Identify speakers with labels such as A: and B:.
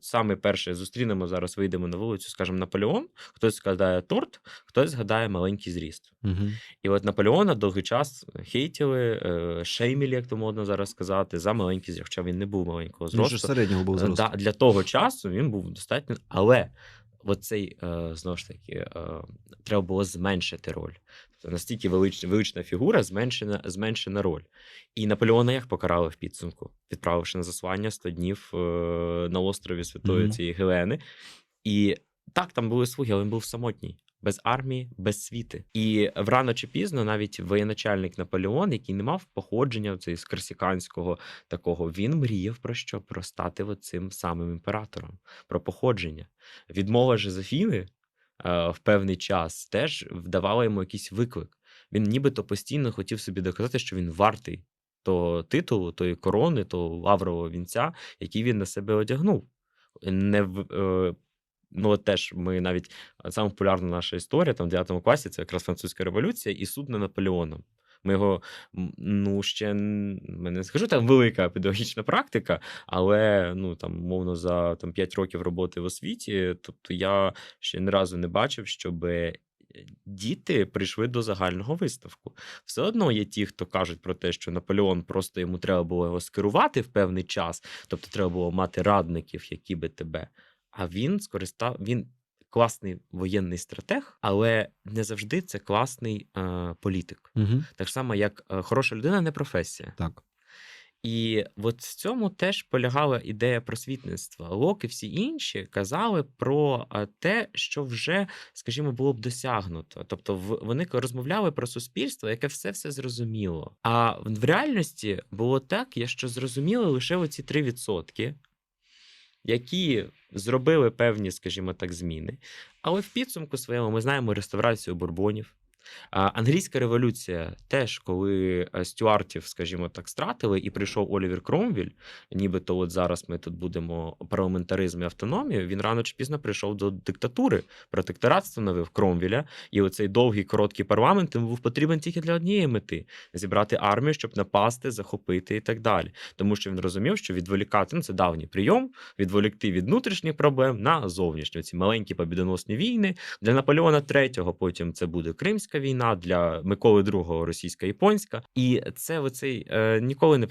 A: Саме перше зустрінемо зараз, вийдемо на вулицю, скажемо Наполеон. Хтось згадає торт, хтось згадає маленький зріст.
B: Угу.
A: І от Наполеона довгий час хейтіли, е, шеймілі, як то модно зараз сказати, за маленький зріст. Хоча він не був маленького зросту.
B: Ну, середнього був
A: Е,
B: зросту.
A: Да, для того часу він був достатньо, але оцей, е, знову ж таки, е, треба було зменшити роль. Тобто настільки велична, велична фігура, зменшена, зменшена роль. І Наполеона як покарали в підсумку, відправивши на заслання 100 днів е, на острові Святої
B: Мгм.
A: цієї Гелени. І так, там були слуги, але він був самотній. Без армії, без світи. І рано чи пізно навіть воєначальник Наполеон, який не мав походження з корсиканського такого, він мріяв про що? Про стати цим самим імператором, про походження. Відмова Жозефіни е, в певний час теж вдавала йому якийсь виклик. Він нібито постійно хотів собі доказати, що він вартий того титулу, тої корони, того лаврового вінця, який він на себе одягнув. Не е, Ну, от теж ми навіть е, саме популярна наша історія там в 9 класі це якраз французька революція і суд над Наполеоном. Ми його ну ще ми не скажу там велика педагогічна практика, але ну там мовно за там 5 років роботи в освіті. Тобто я ще ні разу не бачив, щоб діти прийшли до загального виставку. Все одно є ті, хто кажуть про те, що Наполеон просто йому треба було його скерувати в певний час, тобто треба було мати радників, які би тебе. А він скористав він. Класний воєнний стратег, але не завжди це класний е, політик.
B: Угу.
A: Так само, як е, хороша людина не професія.
B: Так.
A: І от в цьому теж полягала ідея просвітництва. Лок і всі інші казали про е, те, що вже, скажімо, було б досягнуто. Тобто, в- вони розмовляли про суспільство, яке все все зрозуміло. А в реальності було так, що зрозуміли лише оці 3%, які зробили певні, скажімо так, зміни. Але в підсумку своєму ми знаємо реставрацію бурбонів. Англійська революція теж, коли е, стюартів, скажімо так, стратили, і прийшов Олівер Кромвіль, нібито от зараз ми тут будемо парламентаризм і автономію. Він рано чи пізно прийшов до диктатури. Протекторат встановив Кромвіля, і оцей довгий короткий парламент був потрібен тільки для однієї мети зібрати армію, щоб напасти, захопити і так далі. Тому що він розумів, що відволікати ну, це давній прийом, відволікти від внутрішніх проблем на зовнішні. Ці маленькі побідоносні війни. Для Наполеона III потім це буде Кримська війна, для Миколи II російська японська. І це оцей е, ніколи не